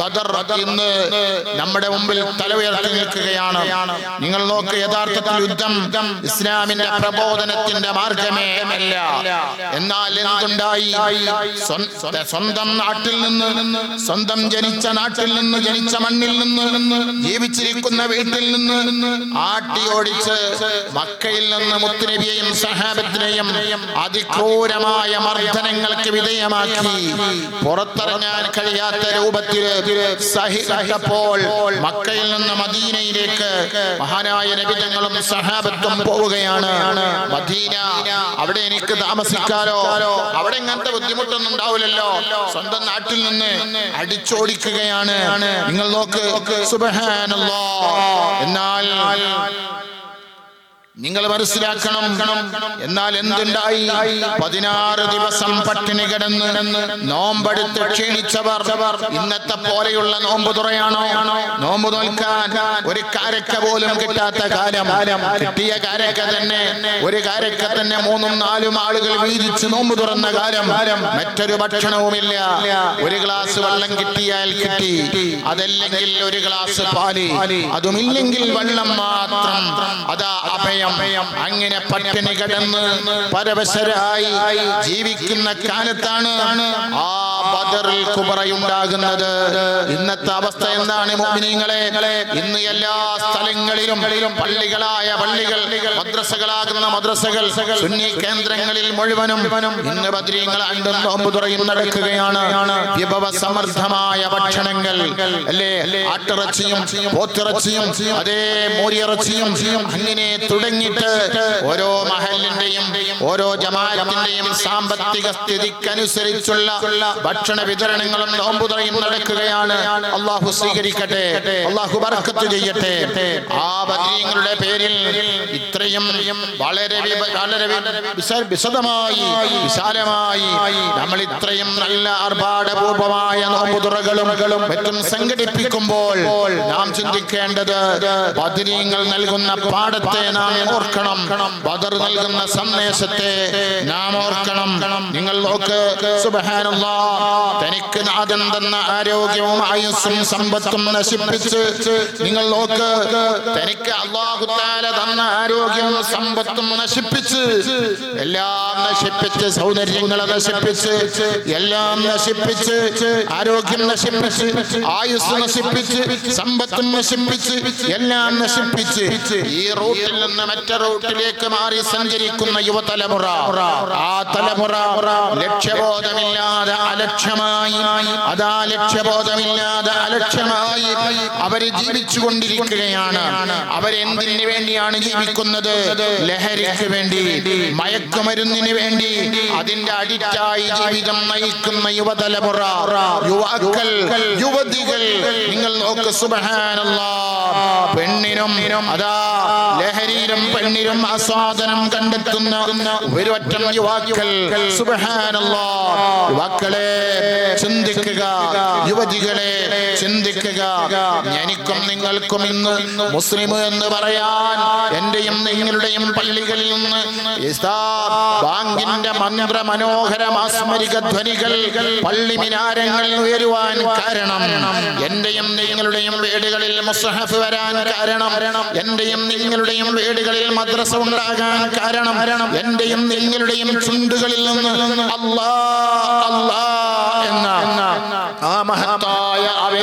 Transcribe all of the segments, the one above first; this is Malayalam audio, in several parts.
ബദർ ഇന്ന് നമ്മുടെ മുമ്പിൽ തല ഉയർത്തി നിൽക്കുകയാണ്. നിങ്ങൾ നോക്ക് യഥാർത്ഥത്തിൽ യുദ്ധം ഇസ്ലാമിന്റെ പ്രബോധനത്തിന്റെ മാർഗമേ അല്ല. എന്നാൽ എന്തുണ്ടായി? സ്വന്തം നാട്ടിൽ നിന്ന് സ്വന്തം ജനിച്ച നാട്ടിൽ നിന്ന് ജനിച്ച മണ്ണിൽ നിന്ന് ജീവിച്ചിരിക്കുന്ന വീട്ടിൽ നിന്ന് ആട്ടി ഓടിച്ച് മക്കയിൽ നിന്ന് മുത്തുനബിയെയും സഹാബത്തിനെയും അതിക്രൂരമായ മർദ്ദനങ്ങൾക്ക് വിധേയമാക്കി. പുറത്തിറങ്ങാൻ കഴിയാത്ത രൂപത്തിൽ സഹിക്കപ്പോൾ മക്കയിൽ നിന്ന് മദീനയിലേക്ക് മഹാനായ നബിതങ്ങളും സഹാബത്വം പോവുകയാണ്. മദീന അവിടെ എനിക്ക് താമസിക്കാലോ? അവിടെ ഇങ്ങനത്തെ ബുദ്ധിമുട്ടൊന്നും ഉണ്ടാവില്ലല്ലോ? സ്വന്തം നാട്ടിൽ നിന്ന് അടിച്ചോടിക്കുകയാണ്. നിങ്ങൾ നോക്ക് സുബഹാനല്ലാ. എന്നാൽ നിങ്ങൾ മനസ്സിലാക്കണം. എന്നാൽ എന്തുണ്ടായി? പതിനാറ് ദിവസം പട്ടിണി കിടന്ന് നോമ്പെടുത്ത് ക്ഷീണിച്ചവർ. ഇന്നത്തെ പോലെയുള്ള നോമ്പ് തുറയാണോ? നോമ്പ് നോൽക്കാൻ ഒരു കാരക്ക പോലും കിട്ടാത്ത കാലം. കിട്ടിയ കാരക്ക തന്നെ ഒരു കാരക്ക തന്നെ മൂന്നും നാലും ആളുകൾ വീതിച്ച് നോമ്പ് തുറന്ന കാലം. മറ്റൊരു ഭക്ഷണവുമില്ല. ഒരു ഗ്ലാസ് വെള്ളം കിട്ടിയാൽ കിട്ടി. അതല്ലെങ്കിൽ ഒരു ഗ്ലാസ് പാൽ. അതുമില്ലെങ്കിൽ വെള്ളം മാത്രം. അതാ അഭയം. അങ്ങനെ പട്ടിണി കിടന്ന് പരവശരായി ജീവിക്കുന്ന കാലത്താണ് ആ ബദറിൽ കുബറയുണ്ടാകുന്നത്. ഇന്നത്തെ അവസ്ഥ എന്താണ് മോമിനിങ്ങളെ? ഇന്ന് എല്ലാ സ്ഥലങ്ങളിലും പള്ളികളായ പള്ളികൾ മദ്രസകളാകുന്ന മദ്രസകൾ സുന്നി കേന്ദ്രങ്ങളിൽ മുഴുവനും ഇന്ന് ബദ്രീങ്ങൾ അണ്ടും നോമ്പ് തുറയും നടക്കുകയാണ്. വിഭവ സമൃദ്ധമായ ഭക്ഷണങ്ങൾ അല്ലേ? ആട്ടിറച്ചിയും പോത്തിറച്ചിയും അതേ മോരിയിറച്ചിയും അങ്ങനെ തുടങ്ങിയിട്ട് ഓരോ മഹലിന്റെയും ഓരോ ജമാഅത്തിന്റെയും സാമ്പത്തിക സ്ഥിതിക്കനുസരിച്ചുള്ള ഭക്ഷണ വിതരണങ്ങളും നോമ്പുതറയും നടക്കുകയാണ്. അള്ളാഹു സ്വീകരിക്കട്ടെ. അള്ളാഹു ബർക്കത്ത് ചെയ്യട്ടെ. ആ വലിയങ്ങളുടെ പേരിൽ ഇത്രയും വളരെ വളരെ വിശദമായി വിശാലമായി നമ്മൾ ഇത്രയും നല്ല ആർഭാടപൂർവമായ നോമ്പുതുറകളും മറ്റും സംഘടിപ്പിക്കുമ്പോൾ നാം ചിന്തിക്കേണ്ടത് പതിനീങ്ങൾ നൽകുന്ന പാഠത്തെ നാം ഓർക്കണം. ബദർ നൽകുന്ന സന്ദേശത്തെ നാം ഓർക്കണം. നിങ്ങൾ നോക്ക് സുബ്ഹാനല്ലാ. തനിക്ക് നാഥൻ തന്ന ആരോഗ്യവും ആയുസ്സും സമ്പത്തും നശിപ്പിച്ച് നിങ്ങൾ നോക്ക് തനിക്ക് അള്ളാഹു താല തന്ന ആരോഗ്യവും സമ്പത്തും നശിപ്പിച്ച് എല്ലാം നശിപ്പിച്ച് സൗന്ദര്യങ്ങളെ നശിപ്പിച്ച് എല്ലാം നശിപ്പിച്ച് ആരോഗ്യം നശിപ്പിച്ച് ആയുസ് നശിപ്പിച്ച് സമ്പത്തും നശിപ്പിച്ച് എല്ലാം നശിപ്പിച്ച് ഈ റൂട്ടിൽ നിന്ന് മറ്റേ റൂട്ടിലേക്ക് മാറി സഞ്ചരിക്കുന്ന യുവതലമുറ ആ തലമുറ ലക്ഷ്യബോധമില്ലാതെ അലക്ഷ്യമായി. അതാ ലക്ഷ്യബോധമില്ലാതെ അലക്ഷ്യമായി അവർ ജീവിച്ചു കൊണ്ടിരിക്കുകയാണ് അവരെന്തിനു വേണ്ടിയാണ് ജീവിക്കുന്നത്? ലഹരിക്ക് വേണ്ടി മയക്കുമരുന്നിന് വേണ്ടി. അതിന്റെ അടിറ്റായി ജീവിതം നയിക്കുന്ന യുവതലമുറ യുവാക്കൾ യുവതികൾ. നിങ്ങൾ നോക്ക് സുബഹാനല്ലാ. പെണ്ണിനും അതാ ലഹരിയിലും പെണ്ണിലും ആസ്വാദനം കണ്ടെത്തുന്ന ഒരുവറ്റം യുവാക്കൾ. യുവാക്കളെ ചിന്തിക്കുക. യുവതികളെ ചിന്തിക്കുക. എനിക്കും നിങ്ങൾക്കും ഇന്ന് മുസ്ലിം എന്ന് പറയാൻ എന്റെയും നിങ്ങളുടെയും പള്ളികളിൽ നിന്ന് ബാങ്കിന്റെ മന്ത്ര മനോഹര മാസ്മരിക ധ്വനികൾ പള്ളി മിനാരങ്ങളിൽ ഉയരുവാൻ കാരണം. എന്റെയും നിങ്ങളുടെയും വീടുകളിൽ മുസ്ഹഫ് വരാൻ കാരണം എന്റെയും നിങ്ങളുടെയും വീടുകളിൽ മദ്രസ ഉണ്ടാകാൻ കാരണം എന്റെയും നിങ്ങളുടെയും ചുണ്ടുകളിൽ നിന്ന് അല്ലാ അല്ലാ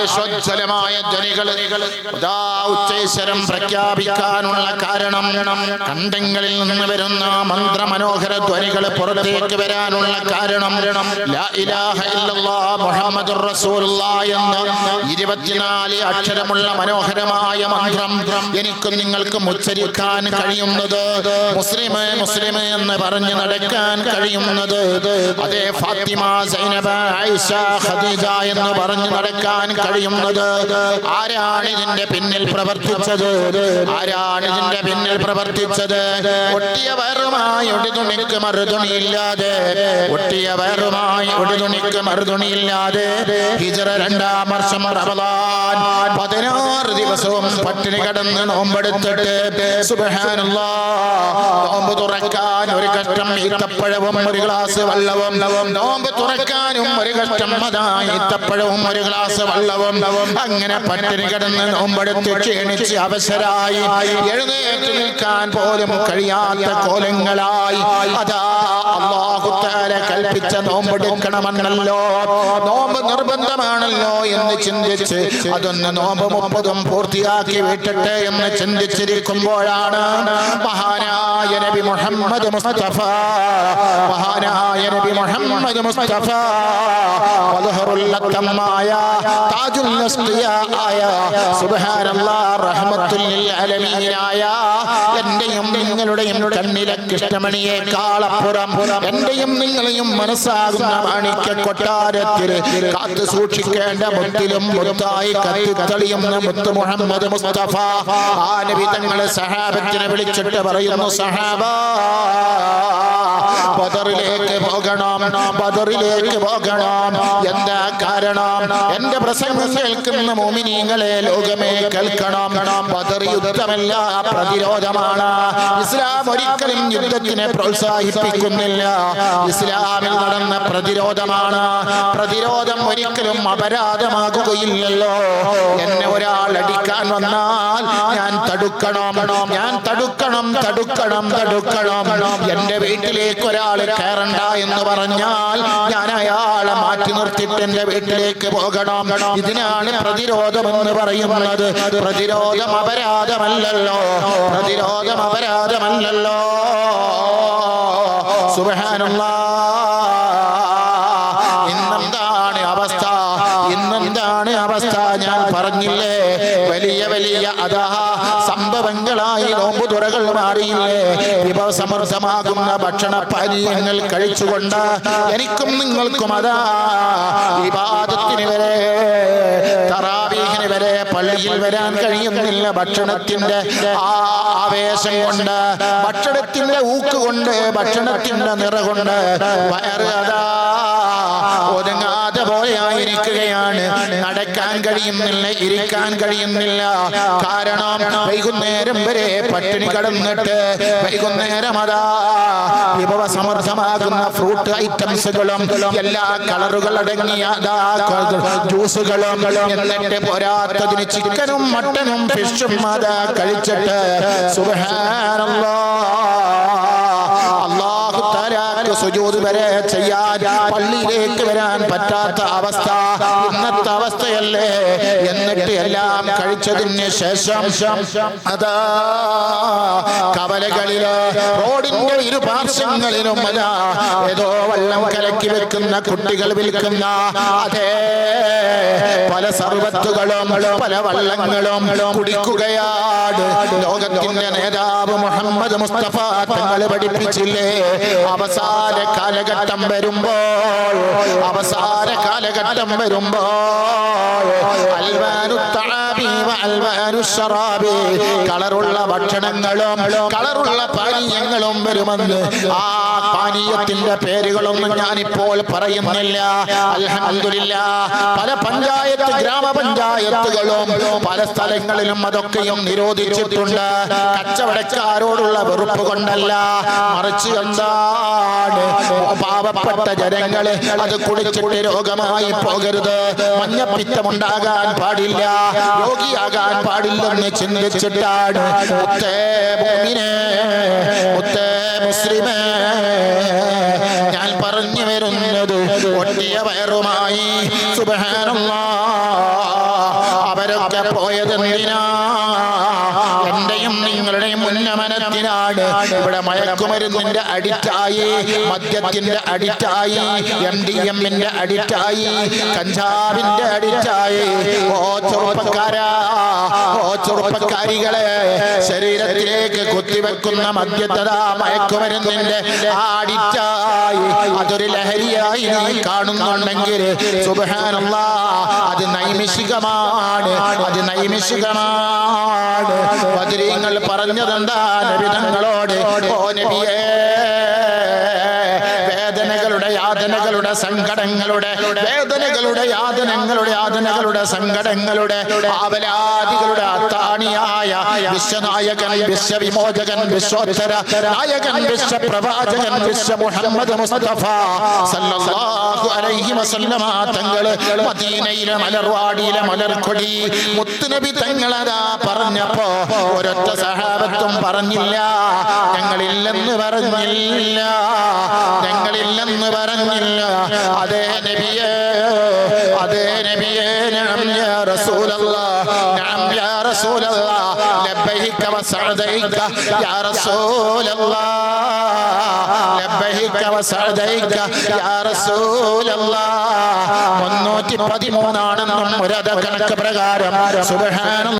ആവേശോജ്വലമായ ധ്വനികൾ ഉച്ചേശ്വരം പ്രഖ്യാപിക്കാനുള്ള കാരണം കണ്ടങ്ങളിൽ നിന്ന് വരുന്ന മന്ത്രമനോഹര ധ്വനികൾ പുറത്തേക്ക് വരാനുള്ള കാരണം റസൂലുള്ളാഹ് എന്ന ഇരുപത്തിനാല് അക്ഷരമുള്ള മനോഹരമായ മന്ത്രം എനിക്കും നിങ്ങൾക്കും ഉച്ചരിക്കാൻ കഴിയുന്നത് മുസ്ലിം മുസ്ലിം എന്ന് പറഞ്ഞ് നടക്കാൻ കഴിയുന്നത് അതേ ഫാത്തിമ സൈനബ ഐഷ ഖദീജ എന്ന് പറഞ്ഞ് നടക്കാൻ കഴിയുന്നത് ആരാണ് ഇതിന്റെ പിന്നിൽ പ്രവർത്തിച്ചത്? ആരാണ് ഇതിന്റെ പിന്നിൽ പ്രവർത്തിച്ചത്? ഒട്ടിയ വയറുമായി ഒടിതുണിക്ക് മറുതുണിയില്ലാതെ ഒട്ടിയ വയറുമായി ഒടിതുണിക്ക് മറുതുണിയില്ലാതെ ഹിജറ രണ്ടാം വർഷം പതിനാറ് ദിവസവും പട്ടിണി കടന്ന് നോമ്പെടുത്തിട്ട് നോമ്പ് തുറക്കാൻ ഒരു കഷ്ടം ഈത്തപ്പഴവും ഒരു ഗ്ലാസ് വെള്ളവും നോമ്പ് തുറക്കാനും ഒരു കഷ്ടം അതാ ഈത്തപ്പഴവും ഒരു ഗ്ലാസ് ഗ്ലാസ് വെള്ളവും അങ്ങനെ പട്ടിണി കിടന്ന് നോമ്പെടുത്ത് ക്ഷീണിച്ച് അവസരായി എഴുന്നേറ്റ് നിൽക്കാൻ പോലും കഴിയാത്ത കോലങ്ങളായി. അതാ കൽപ്പിച്ച നോമ്പെടുക്കണമെന്നല്ലോ നോമ്പ് നിർബന്ധമാണല്ലോ എന്ന് ചിന്തിച്ച് അതൊന്ന് നോമ്പ് മുപ്പതും പൂർത്തിയാക്കി വിട്ടിട്ട് എന്ന് ചിന്തിച്ചിരിക്കുമ്പോഴാണ് മഹാനായ നബി മുഹമ്മദ് മുസ്തഫ. മഹാനായ നബി മുഹമ്മദ് മുസ്തഫ. വധഹറുല്ലത്തമായ എന്റെയും നിങ്ങളുടെയും കണ്ണിലെ കൃഷ്ണമണിയേക്കാളപ്പുറം എന്റെയും നിങ്ങളെയും മനസ്സാകുന്ന മാണിക്യ കൊട്ടാരത്തിൽ കാത്തു സൂക്ഷിക്കേണ്ട മുത്തിലും മുത്തായി കത്തിത്തളിയുന്ന മുത്ത് മുഹമ്മദ് മുസ്തഫ. ആ നബി തങ്ങളെ സഹാബത്തിനെ വിളിച്ചിട്ട് പറയുന്നു സഹാബ ബദറിലേക്ക് പോകണം. ബദറിലേക്ക് പോകണം. എന്താ കാരണം? എന്റെ പ്രസംഗം കേൾക്കുന്ന മോമിനീങ്ങളെ ലോകമേ കേൾക്കണം. ബദർ യുദ്ധമല്ല പ്രതിരോധമാണ്. ഇസ്ലാം ഒരിക്കലും യുദ്ധത്തിനെ പ്രോത്സാഹിപ്പിക്കുന്നില്ല. ഇസ്ലാമിൽ നടന്ന പ്രതിരോധമാണ്. പ്രതിരോധം ഒരിക്കലും അപരാധമാകുകയില്ലല്ലോ. എന്നെ ഒരാൾ അടിക്കാൻ വന്നാൽ ഞാൻ തടുക്കണം. ഞാൻ തടുക്കണം തടുക്കണം തടുക്കണം. എന്റെ വീട്ടിലേക്ക് ഒരാൾ കയറണ്ട എന്ന് പറഞ്ഞാൽ ഞാൻ അയാളെ മാറ്റി നിർത്തിയിട്ട് എന്റെ വീട്ടിലേക്ക് പോകണം. ഇതിനാണ് പ്രതിരോധം എന്ന് പറയുന്നത്. പ്രതിരോധം. അപരാധമല്ലല്ലോ. പ്രതിരോധം. അപരാധമല്ലല്ലോ. സുബാനുള്ള ഇന്നെന്താണ് അവസ്ഥ? ഇന്നെന്താണ് അവസ്ഥ? ഞാൻ പറഞ്ഞില്ലേ? വലിയ വലിയ അതാ നോമ്പു മാറിയില്ലേ? വിഭവസമൃദ്ധമാകുന്ന ഭക്ഷണ പാനീയങ്ങൾ കഴിച്ചുകൊണ്ട് എനിക്കും നിങ്ങൾക്കും അതാ. വിവാദത്തിന് വരെ തറാവീഹിന് വരെ പള്ളിയിൽ വരാൻ കഴിയുന്നില്ല ഭക്ഷണത്തിന്റെ ആവേശം കൊണ്ട് ഭക്ഷണത്തിന്റെ ഊക്ക് കൊണ്ട് ഭക്ഷണത്തിന്റെ നിറ കൊണ്ട്. വയറ് അതാ. നടക്കാൻ കഴിയുന്നില്ല ഇരിക്കാൻ കഴിയുന്നില്ല. കാരണം വൈകുന്നേരം വരെ പട്ടിണി കടന്നിട്ട് വൈകുന്നേരം അതാ വിഭവ സമർത്ഥമാകുന്ന ഫ്രൂട്ട് ഐറ്റംസുകളും എല്ലാ കളറുകൾ അടങ്ങിയ ജ്യൂസുകളും എന്നിട്ട് പോരാത്തതിന് ചിക്കനും മട്ടനും ഫിഷും അതാ കഴിച്ചിട്ട് സുജൂദ് വരെ ചെയ്യാൻ പള്ളിയിലേക്ക് വരാൻ പറ്റാത്ത അവസ്ഥ ഇന്നത്തെ അവസ്ഥയല്ലേ എന്നിട്ട് എല്ലാം കഴിച്ചതിന് ശേഷം അതാ കവലകളിൽ റോഡിന്റെ ഇരുപാർശ്വങ്ങളിലും അതാ ഏതോ വെള്ളം കലക്കി വെക്കുന്ന കുട്ടികൾ വിൽക്കുന്ന അതേ പല സർവത്തുകളും പല വള്ളങ്ങളും കുടിക്കുകയാണ്. ലോകത്തിന്റെ നേതാവ് മുഹമ്മദ് മുസ്തഫ തങ്ങൾ പഠിപ്പിച്ചില്ലേ? അവസാന കാലഘട്ടം വരുമ്പോൾ അവസാന കാലഘട്ടം വരുമ്പോൾ അൽവാനു കളറുള്ള ഭക്ഷണങ്ങളും കളറുള്ള പാനീയങ്ങളും വരുമെന്ന് ആ പാനീയത്തിന്റെ പേരുകളൊന്നും ഞാനിപ്പോൾ പറയുന്നില്ല. അലഹമില്ല പല പഞ്ചായത്ത് ഗ്രാമപഞ്ചായത്തുകളും പല സ്ഥലങ്ങളിലും അതൊക്കെയും നിരോധിച്ചിട്ടുണ്ട്. കച്ചവടക്കാരോടുള്ള വെറുപ്പ് കൊണ്ടല്ല. മറിച്ച് എന്താണ്? പാവപ്പെട്ട ജനങ്ങളെ അത് കുടിച്ചിട്ട് രോഗമായി പോകരുത്. മഞ്ഞപ്പിത്തമുണ്ടാകാൻ പാടില്ല. രോഗിയാകാൻ പാടില്ലെന്ന് ചിന്തിച്ചിട്ടാണ് മുത്തേ മുത്തേ মুসলিমের മയക്കുമരുന്നിന്റെ അഡിക്റ്റായി മദ്യത്തിന്റെ അഡിക്റ്റായി എം ഡി എമ്മിന്റെ അഡിക്റ്റായി കഞ്ചാവിന്റെ അഡിക്റ്റായി. ഓ ചെറുപ്പക്കാരാ ഓ ചെറുപ്പക്കാരികളെ ശരീരത്തിലേക്ക് കുത്തിവെക്കുന്ന മദ്യത്തതാ മയക്കുമരുന്നിന്റെ അടിറ്റായി അതൊരു ലഹരിയായി നീ കാണുന്നുണ്ടെങ്കിൽ സുബാനുള്ള അത് നൈമിഷികമാണ് അത് നൈമിഷികമാണ്. ബദരീങ്ങൾ പറഞ്ഞതെന്താ നബിതങ്ങളോട് ഓ നബിയേ. സങ്കടങ്ങളുടെ വേദനകളുടെ യാതനങ്ങളുടെ യാതനകളുടെ സങ്കടങ്ങളുടെ ആവലാദികളുടെ അത്താണിയായ വിശ്വനായകൻ വിശ്വവിമോചകൻ വിശ്വോത്തര നായകൻ വിശ്വപ്രവാചകൻ വിശ്വ മുഹമ്മദ് മുസ്തഫ സല്ലല്ലാഹു അലൈഹി വസല്ലമ. തങ്ങൾ മദീനയിലെ മലർവാടിയിലെ മലർക്കൊടി മുത്തുനബി തങ്ങളതാ പറഞ്ഞപ്പോ ഒരൊറ്റ സഹാബത്തും പറഞ്ഞില്ല. ഞങ്ങളില്ലെന്ന് പറഞ്ഞില്ല. ഞങ്ങളില്ലെന്ന് പറഞ്ഞില്ല. അതേ നബിയേ അതേ നബിയേ നഅം യാ റസൂലല്ലാഹ് നഅം യാ റസൂലല്ലാഹ് ലബ്ബൈക വസഅദൈക യാ റസൂലല്ലാഹ് ലബ്ബൈക വസഅദൈക യാ റസൂലല്ലാഹ് മുന്നൂറ്റി പതിമൂന്നാണെന്നും ഒരു കണക്ക് പ്രകാരം. സുബ്ഹാന